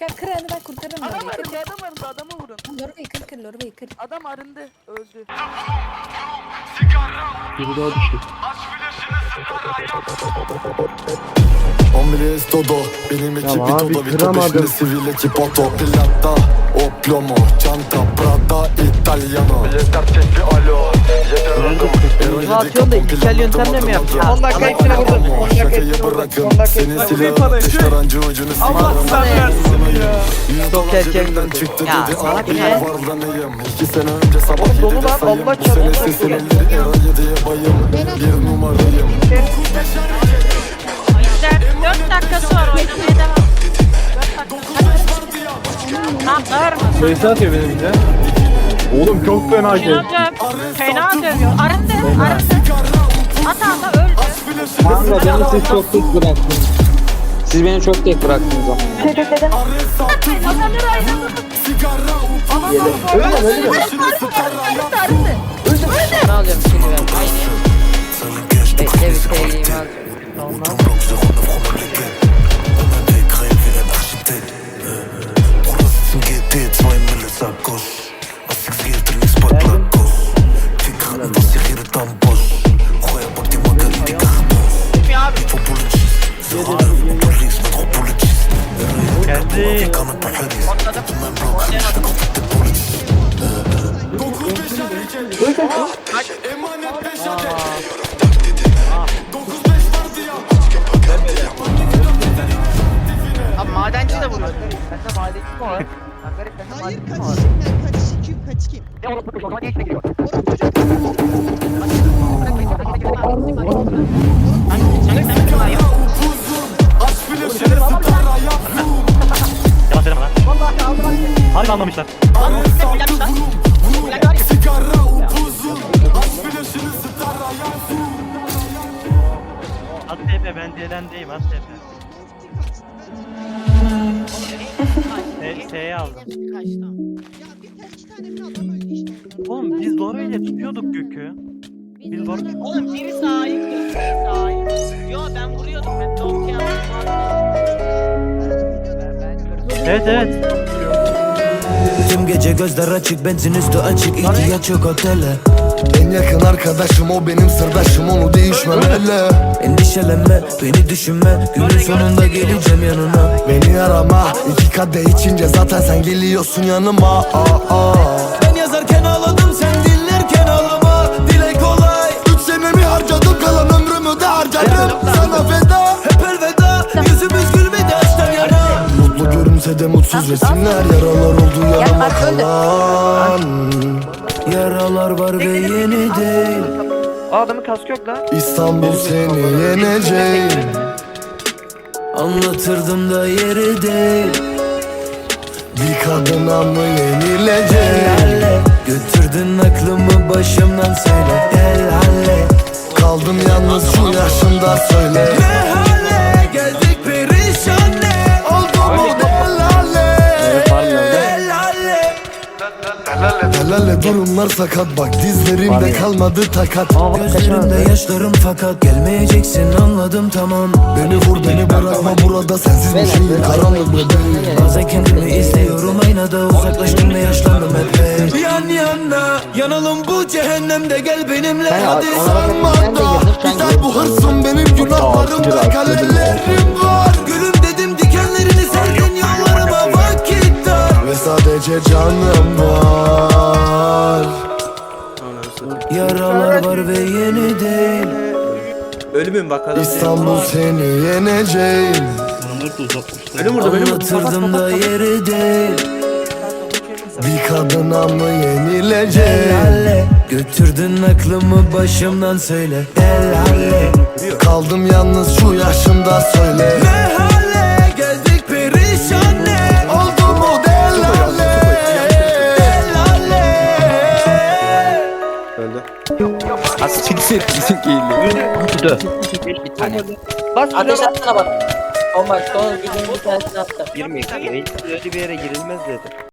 Çıkar kır anı ben kurtarırım. Adam. Kır, arındı adam arındı adamı vurun. Lorbe'yi kır kır Lorbe'yi kır. Adam arındı öldü. Biri daha düştü. Hombre es todo Benim ekip bir abi, todo Vito kıramadım. sivil ekip auto Pilatta o plomo Çanta Prada Italiano Yapıyorsun da ilkel yöntemle mi yapıyorsun? 10 dakika hepsini vurdum. 10 dakika Şakayı hepsini vurdum. bırakın 10 dakika hepsini vurdum. Allah sen versin ya. Cebimden vurdum. çıktı Ya, dedi salak Abi ne? İki sene önce sabah dolu lan, sayım Allah Bu sene çarpsın. sesin elleri Ero yediye bayım Bir numarayım 4 dakikası var oynamaya devam. 4 dakikası. Tamam bağırma. Neyse atıyor benim bize. Oğlum çok fena şey. Döv. Fena dövüyor. Arındı. Arındı. Ata ata öldü. Kanka beni siz çok tek bıraktınız. Siz beni çok tek bıraktınız ama. Kazanır aynı. Ölme ölme. Ne alacağım şimdi ben? Aynı. Bekle bir sevgilimi alacağım. GT, zwei Mille Sackos Was steck auf die Polizist Abi madenci de vuruyor. Bende madenci mi var? Hayır kaçışım ben kaçışım kaçışım. Ne orası bu zaman geçme giriyor. Orası çocuk. Yalan Harbi anlamışlar. At TP ben DLN'deyim TP. S- S'ye aldım. Oğlum biz Dora ile tutuyorduk Gök'ü. Biz Dora... Oğlum biri sahip, biri sahip. Yo ben vuruyordum ben de okey Evet evet. Gece gözler açık, benzin üstü açık ihtiyaç yok otele. En yakın arkadaşım o benim sırdaşım Onu değişmemeli Endişelenme, beni düşünme Günün sonunda geleceğim yanına. Beni arama iki kadeh içince zaten sen geliyorsun yanıma. Aa, aa. Görünse de mutsuz resimler Yaralar oldu yanıma kalan. Yaralar var ve yeni değil. Adamın kaskı yok lan. İstanbul seni yeneceğim Anlatırdım da yeri değil. Bir kadına mı yenileceğim Götürdün aklımı başımdan söyle. El halle. Kaldım yalnız şu yaşımda söyle sakat. Bak dizlerimde kalmadı takat. Gözlerimde yaşlarım fakat Gelmeyeceksin anladım tamam. Beni vur beni bırakma burada sensiz bu şehir karanlık bebeğim Bazen kendimi izliyorum aynada Uzaklaştım ve yaşlandım epey Yan yana yanalım bu cehennemde Gel benimle. Hadi Sanma da. biter bu hırsım benim günahlarımda kalelerim var. Gülüm dedim dikenlerini serdin yollarıma vakit dar. Ve sadece canım var Yaralar var ve yeni değil. Ölümün bak adam. İstanbul seni yeneceğim. Ölüm burada ölüm. Anlatırdım da yeri değil. Bir kadına mı yenileceğim Halle. Götürdün aklımı başımdan söyle. El halle. Kaldım yalnız şu yaşımda söyle. Ne Bir tane. Bas Ateş atsana bana. Son bak son gücün bir tanesini attım. Girmeyin. Öyle bir yere girilmez dedi.